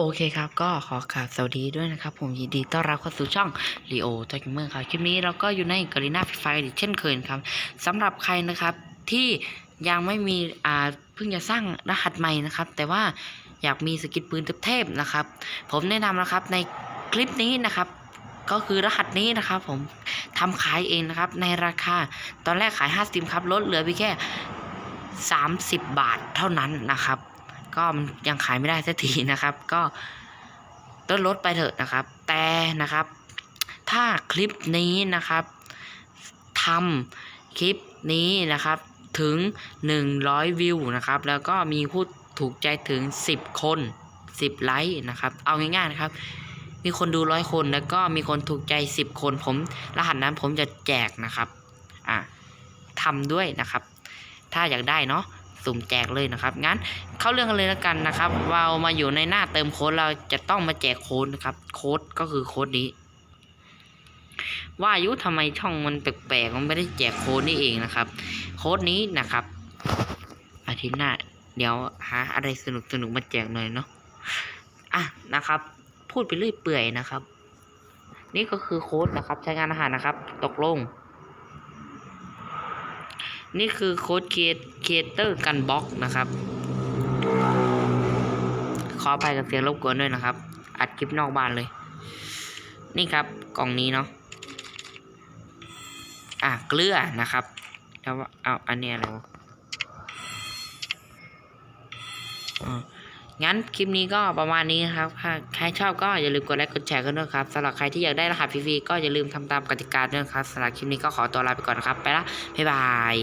โอเคครับ ก็ขอกราบสวัสดีด้วยนะครับ ผมยินดีต้อนรับเข้าสู่ช่อง Leo จอยเกมเมอร์ครับ คลิปนี้เราก็อยู่ในกรีนาฟไฟอีกเช่นเคยครับสำหรับใครนะครับที่ยังไม่มีอ่าเพิ่งจะสร้างรหัสใหม่นะครับ แต่ว่าอยากมีสกิลปืนเทพๆนะครับ ผมแนะนำนะครับในคลิปนี้นะครับก็คือรหัสนี้นะครับผมทำขายเองนะครับในราคาตอนแรกขาย 50 ครับลดเหลือเพียงแค่ 30 บาทเท่านั้นนะครับ ก็มันยังขายไม่ได้สักทีนะครับ ก็ลดลดไปเถอะนะครับ แต่นะครับ ถ้าคลิปนี้นะครับทำคลิปนี้นะครับถึง 100 วิวนะครับ แล้วก็มีผู้ถูกใจถึง 10 คน 10 ไลค์นะครับ เอาง่ายๆนะครับ มีคนดูร้อยคนแล้วก็มีคนถูกใจ 10 คนผมรหัสนั้นผมจะแจกนะครับ อะทำด้วยนะครับ ถ้าอยากได้เนาะ สุ่มแจกเลยนะครับ งั้นเข้าเรื่องกันเลยแล้วกันนะครับ เรามาอยู่ในหน้าเติมโค้ดเราจะต้องมาแจกโค้ดนะครับ โค้ดก็คือโค้ดนี้ ว่าอายุทำไมช่องมันแปลกๆมันไม่ได้แจกโค้ดนี่เองนะครับ โค้ดนี้นะครับ อาทิตย์หน้า เดี๋ยวหาอะไรสนุกสนุกมาแจกหน่อยเนาะอะนะครับ พูดไปเรื่อยเปื่อยนะครับ นี่ก็คือโค้ดนะครับ ใช้งานอาหารนะครับ ตกลง นี่คือโค้ดเคเตอร์กันบล็อกนะครับ ขอไปกับเสียงรบกวนด้วยนะครับ อัดคลิปนอกบ้านเลย นี่ครับกล่องนี้เนาะอะเกลือนะครับแล้วว่าเอาอันนี้อะไรวะอ่างั้นคลิปนี้ก็ประมาณนี้นะครับถ้าใครชอบก็อย่าลืมกดไลค์กดแชร์กันด้วยครับสำหรับใครที่อยากได้รหัสฟรีๆก็อย่าลืมทำตามกติกาด้วยครับสำหรับคลิปนี้ก็ขอตัวลาไปก่อนนะครับ ไปละบ๊ายบาย